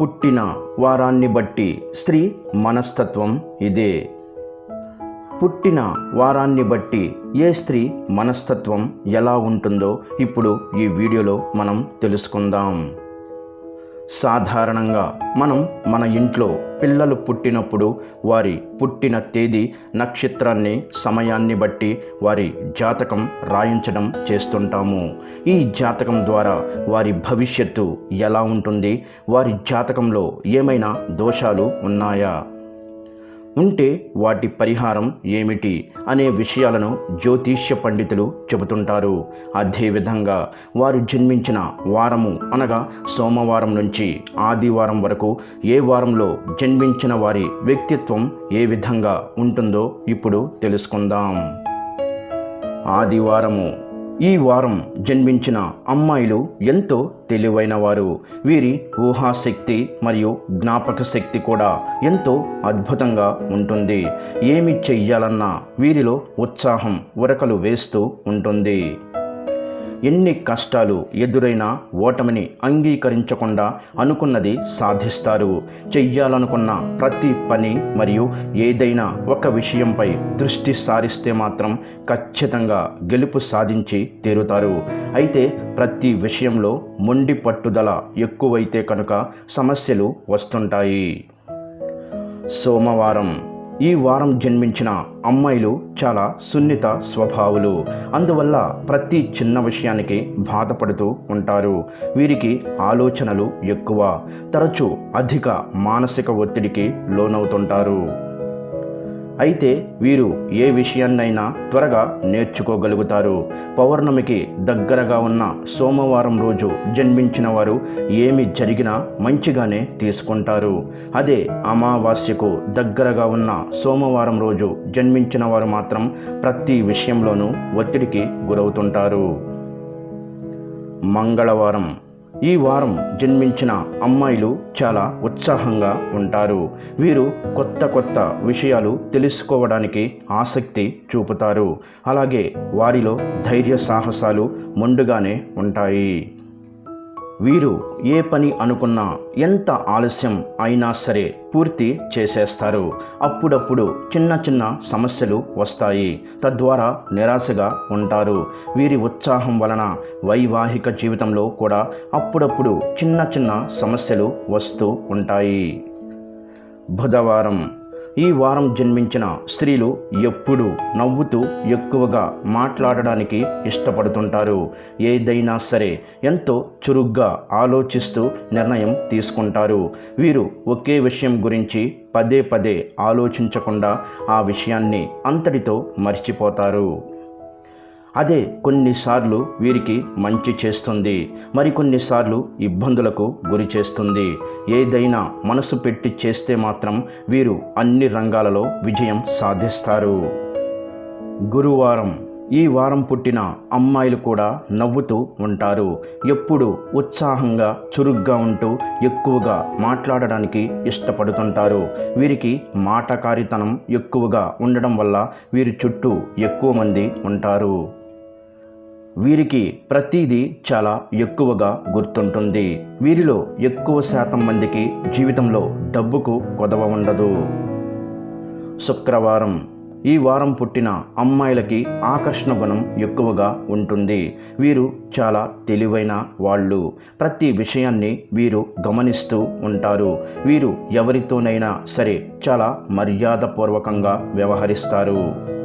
పుట్టిన వారాన్ని బట్టి స్త్రీ మనస్తత్వం ఇదే. పుట్టిన వారాన్ని బట్టి ఏ స్త్రీ మనస్తత్వం ఎలా ఉంటుందో ఇప్పుడు ఈ వీడియోలో మనం తెలుసుకుందాం. సాధారణంగా మనం మన ఇంట్లో పిల్లలు పుట్టినప్పుడు వారి పుట్టిన తేదీ నక్షత్రాన్ని సమయాన్ని బట్టి వారి జాతకం రాయించడం చేస్తుంటాము. ఈ జాతకం ద్వారా వారి భవిష్యత్తు ఎలా ఉంటుంది? వారి జాతకంలో ఏమైనా దోషాలు ఉన్నాయా? ఉంటే వాటి పరిహారం ఏమిటి అనే విషయాలను జ్యోతిష్య పండితులు చెబుతుంటారు. అదేవిధంగా వారు జన్మించిన వారము అనగా సోమవారం నుంచి ఆదివారం వరకు ఏ వారంలో జన్మించిన వారి వ్యక్తిత్వం ఏ విధంగా ఉంటుందో ఇప్పుడు తెలుసుకుందాం. ఆదివారము ఈ వారం జన్మించిన అమ్మాయిలు ఎంతో తెలివైన వారు వీరి ఊహాశక్తి మరియు జ్ఞాపక శక్తి కూడా ఎంతో అద్భుతంగా ఉంటుంది. ఏమి చెయ్యాలన్నా వీరిలో ఉత్సాహం ఉరకలు వేస్తూ ఉంటుంది. ఎన్ని కష్టాలు ఎదురైనా ఓటమిని అంగీకరించకుండా అనుకున్నది సాధిస్తారు. చెయ్యాలనుకున్న ప్రతి పని మరియు ఏదైనా ఒక విషయంపై దృష్టి సారిస్తే మాత్రం ఖచ్చితంగా గెలుపు సాధించి తీరుతారు. అయితే ప్రతి విషయంలో మొండి పట్టుదల ఎక్కువైతే కనుక సమస్యలు వస్తుంటాయి. సోమవారం ఈ వారం జన్మించిన అమ్మాయిలు చాలా సున్నిత స్వభావులు. అందువల్ల ప్రతి చిన్న విషయానికి బాధపడుతూ ఉంటారు. వీరికి ఆలోచనలు ఎక్కువ. తరచూ అధిక మానసిక ఒత్తిడికి లోనవుతుంటారు. అయితే వీరు ఏ విషయాన్నైనా త్వరగా నేర్చుకోగలుగుతారు. పౌర్ణమికి దగ్గరగా ఉన్న సోమవారం రోజు జన్మించిన వారు ఏమి జరిగినా మంచిగానే తీసుకుంటారు. అదే అమావాస్యకు దగ్గరగా ఉన్న సోమవారం రోజు జన్మించిన వారు మాత్రం ప్రతి విషయంలోనూ ఒత్తిడికి గురవుతుంటారు. మంగళవారం. ఈ వారం జన్మించిన అమ్మాయిలు చాలా ఉత్సాహంగా ఉంటారు. వీరు కొత్త కొత్త విషయాలు తెలుసుకోవడానికి ఆసక్తి చూపుతారు. అలాగే వారిలో ధైర్య సాహసాలు మొండుగానే ఉంటాయి. వీరు ఏ పని అనుకున్నా ఎంత ఆలస్యం అయినా సరే పూర్తి చేసేస్తారు. అప్పుడప్పుడు చిన్న చిన్న సమస్యలు వస్తాయి. తద్వారా నిరాశగా ఉంటారు. వీరి ఉత్సాహం వలన వైవాహిక జీవితంలో కూడా అప్పుడప్పుడు చిన్న చిన్న సమస్యలు వస్తూ ఉంటాయి. బుధవారం ఈ వారం జన్మించిన స్త్రీలు ఎప్పుడూ నవ్వుతూ ఎక్కువగా మాట్లాడడానికి ఇష్టపడుతుంటారు. ఏదైనా సరే ఎంతో చురుగ్గా ఆలోచిస్తూ నిర్ణయం తీసుకుంటారు. వీరు ఒకే విషయం గురించి పదే పదే ఆలోచించకుండా ఆ విషయాన్ని అంతటితో మర్చిపోతారు. అదే కొన్నిసార్లు వీరికి మంచి చేస్తుంది మరికొన్నిసార్లు ఇబ్బందులకు గురి చేస్తుంది. ఏదైనా మనసు పెట్టి చేస్తే మాత్రం వీరు అన్ని రంగాలలో విజయం సాధిస్తారు. గురువారం ఈ వారం పుట్టిన అమ్మాయిలు కూడా నవ్వుతూ ఉంటారు. ఎప్పుడు ఉత్సాహంగా చురుగ్గా ఉంటూ ఎక్కువగా మాట్లాడడానికి ఇష్టపడుతుంటారు. వీరికి మాటకారితనం ఎక్కువగా ఉండడం వల్ల వీరి చుట్టూ ఎక్కువ మంది ఉంటారు. వీరికి ప్రతిదీ చాలా ఎక్కువగా గుర్తుంటుంది. వీరిలో ఎక్కువ శాతం మందికి జీవితంలో డబ్బుకు కొదవ ఉండదు. శుక్రవారం ఈ వారం పుట్టిన అమ్మాయిలకి ఆకర్షణ గుణం ఎక్కువగా ఉంటుంది. వీరు చాలా తెలివైన వాళ్ళు. ప్రతి విషయాన్ని వీరు గమనిస్తూ ఉంటారు. వీరు ఎవరితోనైనా సరే చాలా మర్యాదపూర్వకంగా వ్యవహరిస్తారు.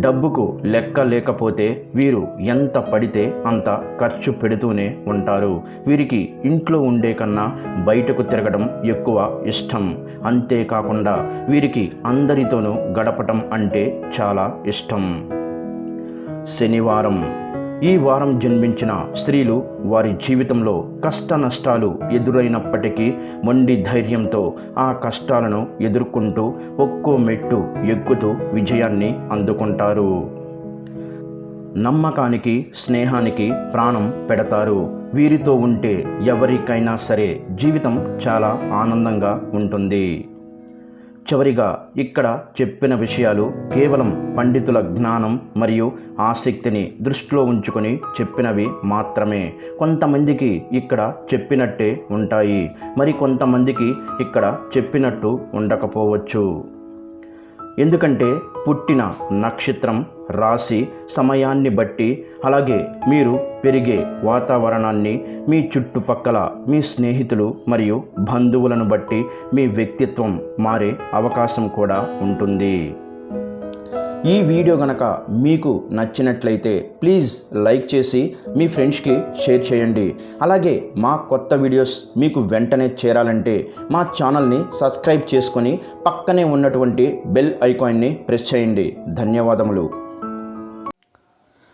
డబ్బుకు లెక్క లేకపోతే వీరు ఎంత పడితే అంత ఖర్చు పెడుతూనే ఉంటారు. వీరికి ఇంట్లో ఉండే కన్నా బయటకు తిరగడం ఎక్కువ ఇష్టం. అంతేకాకుండా వీరికి అందరితోనూ గడపటం అంటే చాలా ఇష్టం. శనివారం ఈ వారం జన్మించిన స్త్రీలు వారి జీవితంలో కష్ట నష్టాలు ఎదురైనప్పటికీ మొండి ధైర్యంతో ఆ కష్టాలను ఎదుర్కొంటూ ఒక్కో మెట్టు ఎక్కుతూ విజయాన్ని అందుకుంటారు. నమ్మకానికి స్నేహానికి ప్రాణం పెడతారు. వీరితో ఉంటే ఎవరికైనా సరే జీవితం చాలా ఆనందంగా ఉంటుంది. చివరిగా ఇక్కడ చెప్పిన విషయాలు కేవలం పండితుల జ్ఞానం మరియు ఆసక్తిని దృష్టిలో ఉంచుకొని చెప్పినవి మాత్రమే. కొంతమందికి ఇక్కడ చెప్పినట్టే ఉంటాయి. మరి కొంతమందికి ఇక్కడ చెప్పినట్టు ఉండకపోవచ్చు. ఎందుకంటే పుట్టిన నక్షత్రం రాశి సమయాన్ని బట్టి అలాగే మీరు పెరిగే వాతావరణాన్ని మీ చుట్టుపక్కల మీ స్నేహితులు మరియు బంధువులను బట్టి మీ వ్యక్తిత్వం మారే అవకాశం కూడా ఉంటుంది. ఈ వీడియో గనక మీకు నచ్చినట్లయితే ప్లీజ్ లైక్ చేసి మీ ఫ్రెండ్స్కి షేర్ చేయండి. అలాగే మా కొత్త వీడియోస్ మీకు వెంటనే చేరాలంటే మా ఛానల్ని సబ్స్క్రైబ్ చేసుకొని పక్కనే ఉన్నటువంటి బెల్ ఐకాన్ని ప్రెస్ చేయండి. ధన్యవాదములు.